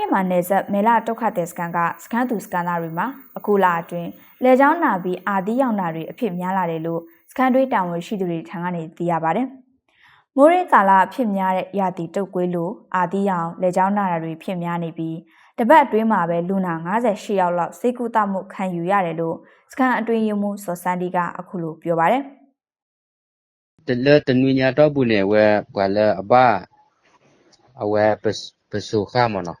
မြန်မာနယ်စပ်မဲလာတုတ်ခတ်တဲ့စကန်ကစကန်သူစကန်သားတွေမှာအခုလအတွင်းလေကြောင်းနာပြီးအာသီးရောင်နာတွေအဖြစ်များလာတယ်လို့စကန်တွေးတာဝန်ရှိသူတွေထံကနေသိရပါတယ်။မိုးရေကာလအဖြစ်များတဲ့ရာသီတုတ်ကွေးလို့အာသီးရောင်လေကြောင်းနာတွေဖြစ်များနေပြီးတပတ်အတွင်းမှာပဲလူနာ98ယောက်လောက်စိတ်ကူးတမှုခံယူရတယ်လို့စကန်အတွင်းရမှုစောစန်ဒီကအခုလိုပြောပါတယ်။တလတနွေညာတော့ဘူးနေဝဲကွာလအဘအဝဲပစပစုခမနော်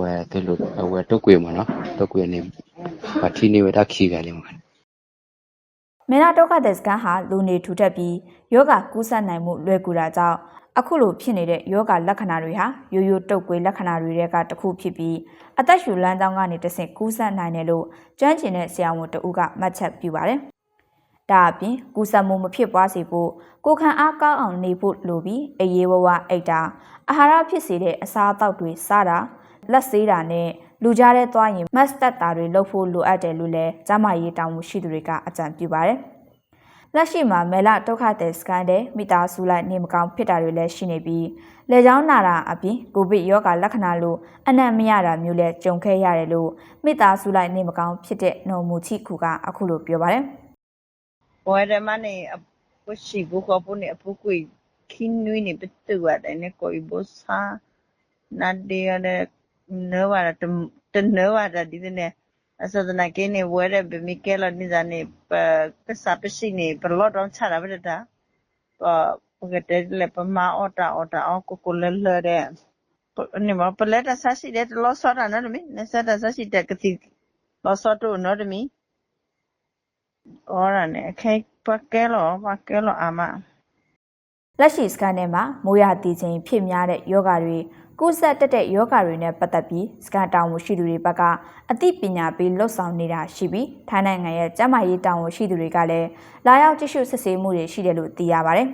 ဘာသာနာကေမေမေလတနွေတော့ဘူးနေဟက်ပြအဝဲတေဟက်ပြဝဲရာအတာနေဝဲရာအဝဲခီယခွီချီပလေယမနော် kia kuichi yega de awe sakal kane bakale awe telu awe tokwe mo no tokwe ne pati ne weda khi ga le mo မေနာဒုက္ခတဲ့စကန်ဟာလူနေထူထပ်ပြီးယောဂကူးစက်နိုင်မှုလွယ်ကူတာကြောင့်အခုလိုဖြစ်နေတဲ့ယောဂလက္ခဏာတွေဟာရိုးရိုးတုပ်ကွေးလက္ခဏာတွေတွေကတစ်ခုဖြစ်ပြီးအသက်ရှူလမ်းကြောင်းကနေတဆင့်ကူးစက်နိုင်တယ်လို့ကျွမ်းကျင်တဲ့ဆရာဝန်တဦးကမှတ်ချက်ပြုပါတယ်။ဒါအပြင်ကူးစက်မှုမဖြစ်ပွားစေဖို့ကိုခံအားကောင်းအောင်နေဖို့လိုပြီးအေးရေးဝဝအိတ်တာအာဟာရဖြစ်စေတဲ့အစာအသောက်တွေစားတာ လက်ဆေးတာနဲ့လူကြားထဲသွားရင်မတ်စတက်တာတွေလုပ်ဖို့လိုအပ်တယ်လို့လည်းကျမရေးတောင်မှုရှိသူတွေကအကြံပြုပါတယ်။လက်ရှိမှာမဲလဒုက္ခတဲ့စကန်တဲ့မိသားစုလိုက်နေမကောင်းဖြစ်တာတွေလည်းရှိနေပြီးလေကြောင်းနာတာအပြင်ကိုဗစ်ရောဂါလက္ခဏာလိုအနံ့မရတာမျိုးလည်းကြုံခဲ့ရတယ်လို့မိသားစုလိုက်နေမကောင်းဖြစ်တဲ့နော်မူချီခုကအခုလိုပြောပါတယ်။ Wada mane apushi buko pune apukui kinui ni betu ada ne koi bosa nade ada nawa ada te nawa ada di ne asa na ke ne wada be mikela ni zane pa kesa pesi ni perlo dong cara beda pa pagate le pa ma ota ota o ko ko le le de ni ma peleta sasi de lo so da na mi ne sa da sasi de kati lo so to no de mi ora ne kai pa ke lo pa ke lo ama လက်ရှိစကန်ထဲမှာမိုးရတည်ခြင်းဖြစ်များတဲ့ယောဂါတွေကုသတက်တဲ့ယောဂါတွေနဲ့ပတ်သက်ပြီးစကန်တောင်ဝန်ရှိသူတွေဘက်ကအသိပညာပေးလှုပ်ဆောင်နေတာရှိပြီးထိုင်းနိုင်ငံရဲ့ကျန်းမာရေးတောင်ဝန်ရှိသူတွေကလည်းလာရောက်ကြည့်ရှုစစ်ဆေးမှုတွေရှိတယ်လို့သိရပါတယ်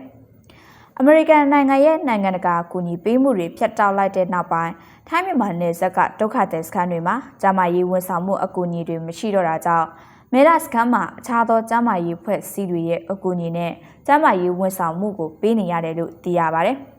။အမေရိကန်နိုင်ငံရဲ့နိုင်ငံတကာကူညီပေးမှုတွေဖျက်တောက်လိုက်တဲ့နောက်ပိုင်းထိုင်းမြန်မာနယ်စပ်ကဒုက္ခသည်စခန်းတွေမှာကျန်းမာရေးဝန်ဆောင်မှုအကူအညီတွေမရှိတော့တာကြောင့် မဲလာစခန်းမှာအခြားသောကျန်းမာရေးဖွဲ့စည်းတွေရဲ့အကူအညီနဲ့ကျန်းမာရေးဝန်ဆောင်မှုကိုပေးနေရတယ်လို့သိရပါတယ်။